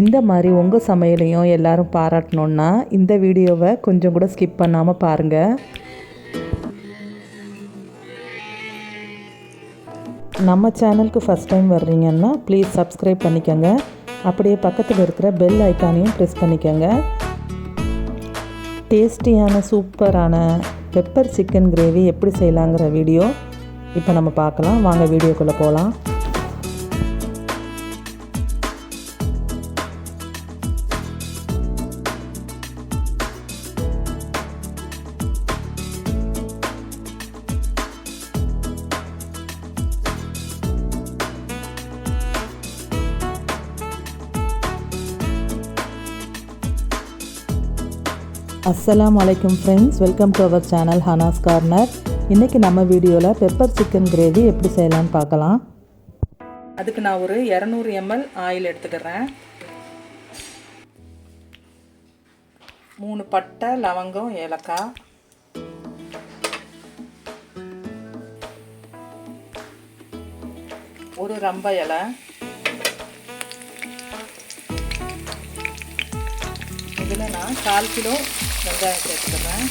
இந்த மாதிரி உங்கள் சமையலையும் எல்லாரும் பாராட்டணுன்னா இந்த வீடியோவை கொஞ்சம் கூட ஸ்கிப் பண்ணாமல் பாருங்கள் நம்ம சேனலுக்கு ஃபஸ்ட் டைம் வர்றீங்கன்னா ப்ளீஸ் சப்ஸ்கிரைப் பண்ணிக்கோங்க. அப்படியே பக்கத்தில் இருக்கிற பெல் ஐக்கானையும் ப்ரெஸ் பண்ணிக்கோங்க. டேஸ்டியான சூப்பரான பெப்பர் சிக்கன் கிரேவி எப்படி செய்யலாங்கிற வீடியோ இப்போ நம்ம பார்க்கலாம். வாங்க வீடியோக்குள்ளே போகலாம் அஸ்ஸலாம் அலைக்கும் friends welcome to our channel Hanas corner இன்றைக்கி நம்ம வீடியோவில் பெப்பர் சிக்கன் கிரேவி எப்படி செய்யலாம்னு பார்க்கலாம். அதுக்கு நான் ஒரு இரநூறு எம்எல் ஆயில் எடுத்துக்கிறேன். மூணு பட்டை லவங்கம் ஏலக்காய். ஒரு ரம்ப இலை. இதில் நான் கால் கிலோ வெங்காயம் சேர்த்துக்கிறேன்.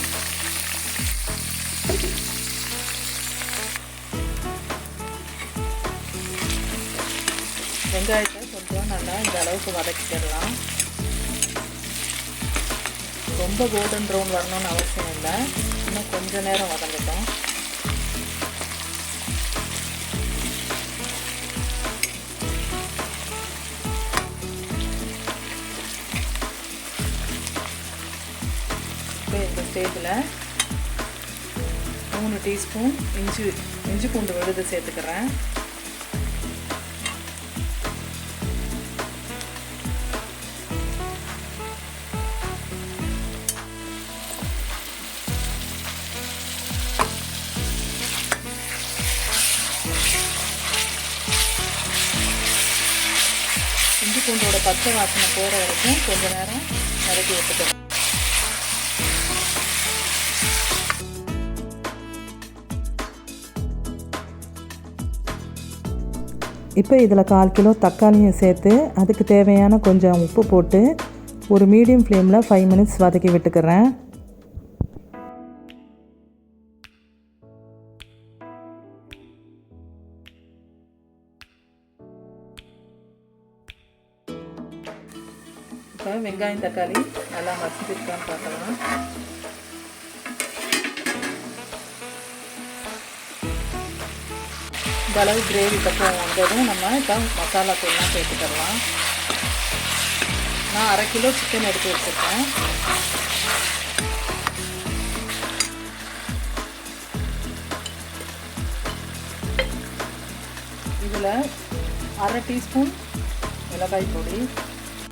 வெங்காயத்தை கொஞ்சம் நல்லா இந்த அளவுக்கு வதக்கிடலாம் ரொம்ப கோல்டன் ப்ரௌன் வரணும்னு அவசியம் இல்லை. இன்னும் கொஞ்சம் நேரம் வதங்கட்டும். ஸ்டேஜில் மூணு டீஸ்பூன் இஞ்சி இஞ்சி பூண்டு விழுது சேர்த்துக்கிறேன். இஞ்சி பூண்டோட பச்சை வாசனை போகிற வரைக்கும் கொஞ்ச நேரம் நறுக்கி விட்டுக்கிறேன் இப்போ இதில் கால் கிலோ தக்காளியும் சேர்த்து அதுக்கு தேவையான கொஞ்சம் உப்பு போட்டு ஒரு மீடியம் ஃப்ளேமில் ஃபைவ் மினிட்ஸ் வதக்கி விட்டுக்கிறேன். இப்போ வெங்காயம் தக்காளி நல்லா மசிச்சிருக்கான்னு பார்க்கலாம். இந்த அளவு கிரேவி பக்கம் வந்ததும் நம்ம இப்போ மசாலா தூள்லாம் சேர்த்துக்கலாம் நான் அரை கிலோ சிக்கன் எடுத்து வச்சுருக்கேன். இதில் அரை டீஸ்பூன் மிளகாய் பொடி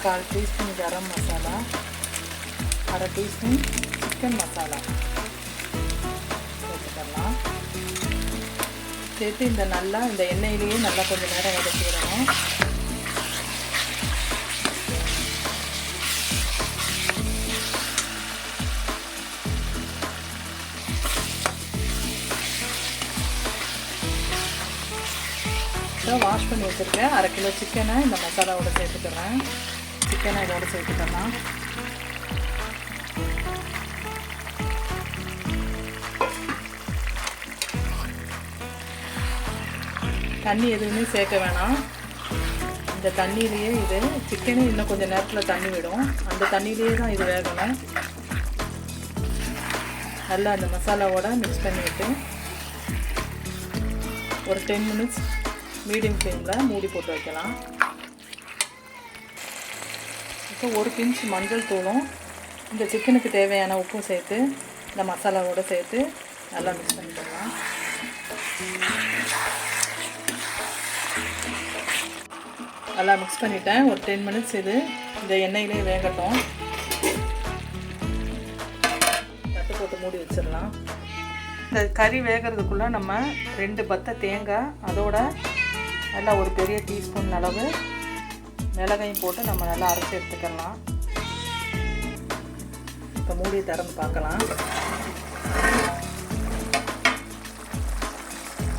கால் டீஸ்பூன் கரம் மசாலா அரை டீஸ்பூன் சிக்கன் மசாலா. சேர்த்து இந்த நல்லா இந்த எண்ணெயிலேயே நல்லா கொஞ்சம் நேரம் வதக்கிடணும். வாஷ் பண்ணி வச்சுருக்கேன். அரை கிலோ சிக்கனை இந்த மசாலாவோட சேர்த்துக்கிறேன். சிக்கனை இதோட சேர்த்துக்கலாம். தண்ணி எதுவுமே சேர்க்க வேணாம். இந்த தண்ணியிலேயே இது சிக்கனே இன்னும் கொஞ்சம் நேரத்தில் தண்ணி விடும். அந்த தண்ணியிலேயே தான் இது வேகணும். நல்லா அந்த மசாலாவோட மிக்ஸ் பண்ணிவிட்டு ஒரு டென் மினிட்ஸ் மீடியம் ஃப்ளேமில் மூடி போட்டு வைக்கலாம். இப்போ ஒரு பிஞ்ச் மஞ்சள் தூளும் இந்த சிக்கனுக்கு தேவையான உப்பும் சேர்த்து இந்த மசாலாவோடு சேர்த்து நல்லா மிக்ஸ் பண்ணிக்கலாம். நல்லா மிக்ஸ் பண்ணிட்டேன். ஒரு டென் மினிட்ஸ் இது. இந்த எண்ணெயிலே வேகட்டும். தட்டு போட்டு மூடி வச்சிடலாம். இந்த கறி வேகிறதுக்குள்ளே நம்ம ரெண்டு பத்தை தேங்காய் அதோட நல்லா ஒரு பெரிய டீஸ்பூன் அளவு மிளகையும் போட்டு நம்ம நல்லா அரைச்சி எடுத்துக்கலாம். இப்போ மூடி திறந்து பார்க்கலாம்.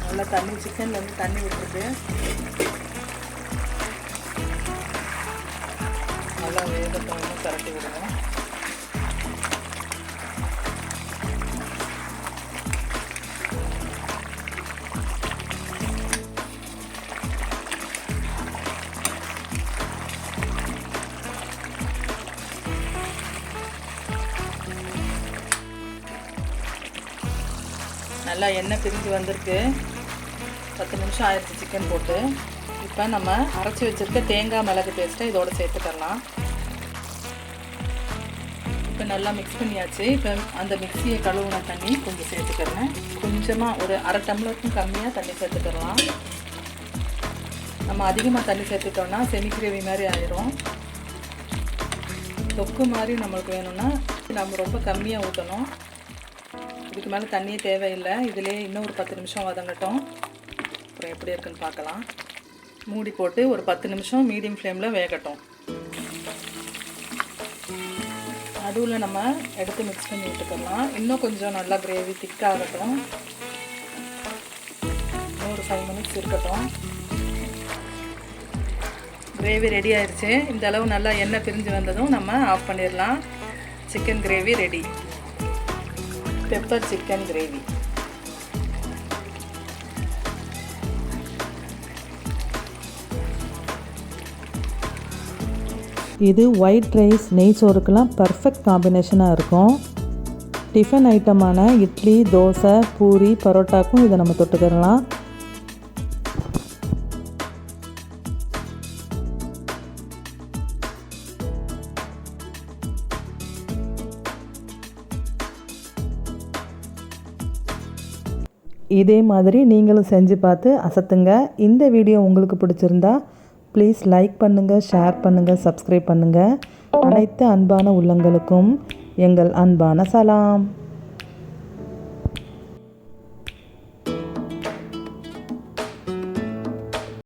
நல்லா தண்ணி சிக்கன்லேருந்து தண்ணி விட்டுருக்கு. நல்லா வேகட்டும் இன்னும் கரட்டி விடணும் நல்லா எண்ணெய் பிரிஞ்சு வந்திருக்கு. பத்து நிமிஷம் ஆயிடுச்சு சிக்கன் போட்டு. இப்போ நம்ம அரைச்சி வச்சுருக்க தேங்காய் மிளகு பேஸ்ட்டை இதோட சேர்த்துக்கலாம் இப்போ நல்லா மிக்ஸ் பண்ணியாச்சு. இப்போ அந்த மிக்சியை கழுவுன தண்ணி கொஞ்சம் சேர்த்துக்கிறேன். கொஞ்சமாக ஒரு அரை டம்ளருக்கும் கம்மியாக தண்ணி சேர்த்துக்கலாம் நம்ம அதிகமாக தண்ணி சேர்த்துட்டோம்னா செமி கிரேவி மாதிரி ஆயிரும். தொக்கு மாதிரி நம்மளுக்கு வேணும்னா நம்ம ரொம்ப கம்மியாக ஊற்றணும் இதுக்கு மேலே தண்ணியே தேவையில்லை. இதிலே இன்னும் ஒரு பத்து நிமிஷம் வதங்கட்டும். அப்புறம் எப்படி இருக்குன்னு பார்க்கலாம். மூடி போட்டு ஒரு பத்து நிமிஷம் மீடியம் ஃப்ளேமில் வேகட்டும். நடுவில் நம்ம எடுத்து மிக்ஸ் பண்ணி விட்டுக்கலாம் இன்னும் கொஞ்சம் நல்லா கிரேவி திக்காகட்டும் ஒரு ஃபைவ் மினிட்ஸ் இருக்கட்டும். கிரேவி ரெடி ஆயிடுச்சு இந்த அளவு நல்லா எண்ணெய் பிரிஞ்சு வந்ததும் நம்ம ஆஃப் பண்ணிடலாம். Chicken gravy ready pepper chicken gravy இது ஒயிட் ரைஸ் நெய் சோறுக்கெல்லாம் பர்ஃபெக்ட் காம்பினேஷனாக இருக்கும். டிஃபன் ஐட்டமான இட்லி தோசை பூரி பரோட்டாக்கும் இதை நம்ம தொட்டுக்கிடலாம். இதே மாதிரி நீங்களும் செஞ்சு பார்த்து அசத்துங்க. இந்த வீடியோ உங்களுக்கு பிடிச்சிருந்தா ப்ளீஸ் லைக் பண்ணுங்கள் ஷேர் பண்ணுங்கள் சப்ஸ்கிரைப் பண்ணுங்கள் அனைத்து அன்பான உள்ளங்களுக்கும் எங்கள் அன்பான சலாம்.